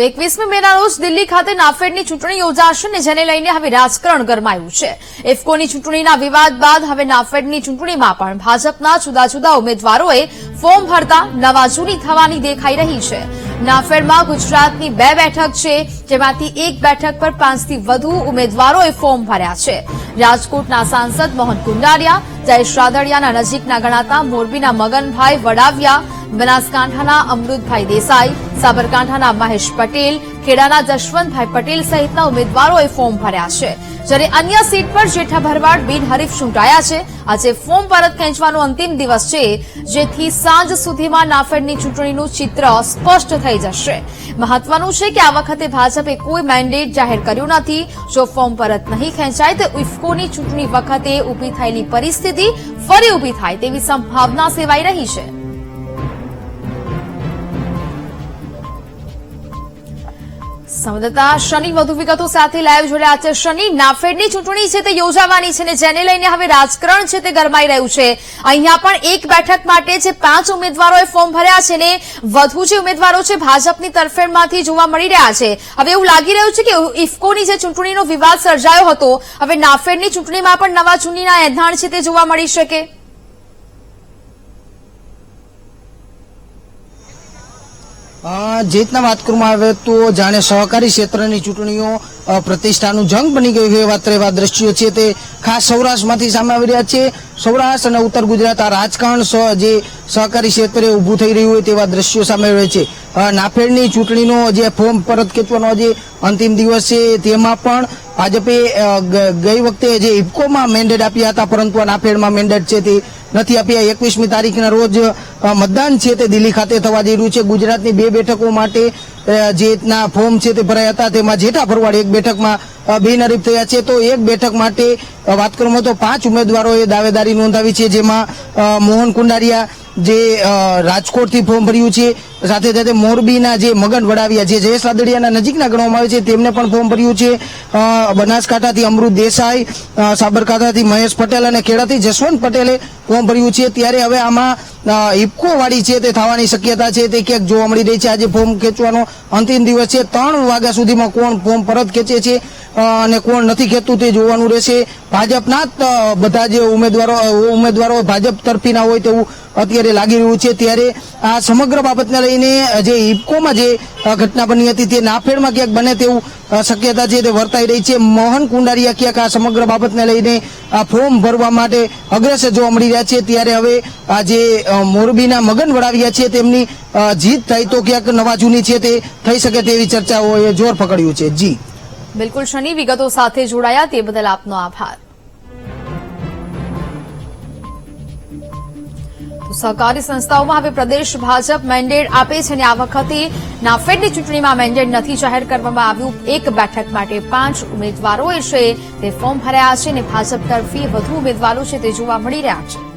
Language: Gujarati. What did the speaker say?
તો એકવીસમી મેના રોજ દિલ્હી ખાતે નાફેડની ચૂંટણી યોજાશે ને જેને લઈને હવે રાજકારણ ગરમાયું છે. ઇફકોની ચૂંટણીના વિવાદ બાદ હવે નાફેડની ચૂંટણીમાં પણ ભાજપના જુદા જુદા ઉમેદવારોએ ફોર્મ ભરતા નવા થવાની દેખાઈ રહી છે. નાફેડમાં ગુજરાતની બે બેઠક છે, જેમાંથી એક બેઠક પર પાંચથી વધુ ઉમેદવારોએ ફોર્મ ભર્યા છે. રાજકોટના સાંસદ મોહન કુંડારિયા, જયેશ રાદડિયાના નજીકના ગણાતા મોરબીના મગનભાઈ વડાવિયા બનાસકાંઠાના અમૃતભાઈ દેસાઈ, સાબરકાંઠાના મહેશ પટેલ, ખેડાના જશવંતભાઈ પટેલ સહિતના ઉમેદવારોએ ફોર્મ ભર્યા છે. જ્યારે અન્ય સીટ પર જેઠા ભરવાડ, બિનહરીફ ચૂંટાયા છે. આજે ફોર્મ પરત ખેંચવાનો અંતિમ દિવસ છે, જેથી સાંજ સુધીમાં નાફેડની ચૂંટણીનું ચિત્ર સ્પષ્ટ થઈ જશે. મહત્વનું છે કે આ વખતે ભાજપે કોઈ મેન્ડેટ જાહેર કર્યું નથી. જો ફોર્મ પરત નહીં ખેંચાય, તો ઇફકોની ચૂંટણી વખતે ઊભી થયેલી પરિસ્થિતિ ફરી ઊભી થાય તેવી સંભાવના સેવાઈ રહી છે. સંવાદદાતા શનિ વધુ વિગતો સાથે લાઈવ જોડ્યા છે. શનિ, નાફેડની ચૂંટણી છે તે યોજાવાની છે ને જેને લઈને હવે રાજકારણ છે તે ગરમાઈ રહ્યું છે. અહીંયા પણ એક બેઠક માટે જે પાંચ ઉમેદવારોએ ફોર્મ ભર્યા છે ને વધુ જે ઉમેદવારો છે ભાજપની તરફેણમાંથી જોવા મળી રહ્યા છે. હવે એવું લાગી રહ્યું છે કે ઇફકોની જે ચૂંટણીનો વિવાદ સર્જાયો હતો. હવે નાફેડની ચૂંટણીમાં પણ નવા ચૂંટણીના એંધાણ છે તે જોવા મળી શકે. જે રીતના વાત કરવામાં આવે તો જાણે સહકારી ક્ષેત્રની ચૂંટણીઓ પ્રતિષ્ઠાનું જંગ બની ગયું એ એવા એવા દ્રશ્યો છે. તે ખાસ સૌરાષ્ટ્રમાંથી સામે આવી રહ્યા છે. સૌરાષ્ટ્ર અને ઉત્તર ગુજરાત આ રાજકારણ જે સહકારી ક્ષેત્રે ઊભું થઈ રહ્યું હોય તેવા દ્રશ્યો સામે આવી છે. નાફેડની ચૂંટણીનો જે ફોર્મ પરત ખેંચવાનો જે અંતિમ દિવસ છે, તેમાં પણ ભાજપે ગઈ વખતે જે ઇફકોમાં મેન્ડેટ આપ્યા હતા, પરંતુ આ નાફેડમાં મેન્ડેટ છે તે નથી આપ્યા. એકવીસમી તારીખના રોજ મતદાન છે તે દિલ્હી ખાતે થવા જઈ રહ્યું છે. ગુજરાતની બે બેઠકો માટે જે રીતના ફોર્મ છે તે ભરાયા હતા, તેમાં જેઠા ભરવાડ એક બેઠકમાં બિનહરીફ થયા છે. તો એક બેઠક માટે વાત કરવામાં તો પાંચ ઉમેદવારોએ દાવેદારી નોંધાવી છે, જેમાં મોહન કુંડારિયા જે રાજકોટથી ફોર્મ ભર્યું છે સાથે સાથે મોરબીના જે મગન વડાવિયા જે જયેશ રાદડિયાના નજીકના ગણવામાં આવે છે, તેમને પણ ફોર્મ ભર્યું છે. બનાસકાંઠાથી અમૃત દેસાઈ સાબરકાંઠાથી મહેશ પટેલ અને ખેડાથી જસવંત પટેલે ફોર્મ ભર્યું છે. ત્યારે હવે આમાં ઇફકો વાળી છે તે થવાની શક્યતા છે. તે ક્યાંક જોવા મળી રહી છે. આજે ફોર્મ ખેંચવાનો અંતિમ દિવસ છે. ત્રણ વાગ્યા સુધીમાં કોણ ફોર્મ પરત ખેંચે છે અને કોણ નથી ખેંચતું તે જોવાનું રહેશે. ભાજપના જ બધા જે ઉમેદવારો ઉમેદવારો ભાજપ તરફીના હોય તેવું અત્યારે લાગી રહ્યું છે. ત્યારે આ સમગ્ર બાબતને લઈને જે ઇફકોમાં જે ઘટના બની હતી તે નાફેડમાં ક્યાંક બને તેવું શક્યતા છે તે વર્તાઈ રહી છે. મોહન કુંડારિયા ક્યાંક આ સમગ્ર બાબતને લઈને, આ ફોર્મ ભરવા માટે અગ્રેસર જોવા મળી રહ્યા છે. ત્યારે હવે આ જે મોરબીના મગન વડાવ્યા છે તેમની જીત થાય તો ક્યાંક નવા જૂની છે તે થઈ શકે તેવી ચર્ચાઓએ જોર પકડ્યું છે. જી. બિલકુલ, શનિ વિગતો સાથે જોડાયા તે બદલ આપનો આભાર. સહકારી સંસ્થાઓમાં હવે પ્રદેશ ભાજપ મેન્ડેટ આપે છે અને આ વખતે નાફેડની ચૂંટણીમાં મેન્ડેટ નથી જાહેર કરવામાં આવ્યું. એક બેઠક માટે પાંચ ઉમેદવારોએ છે તે ફોર્મ ભર્યા છે અને ભાજપ તરફી વધુ ઉમેદવારો છે તે જોવા મળી રહ્યા છે.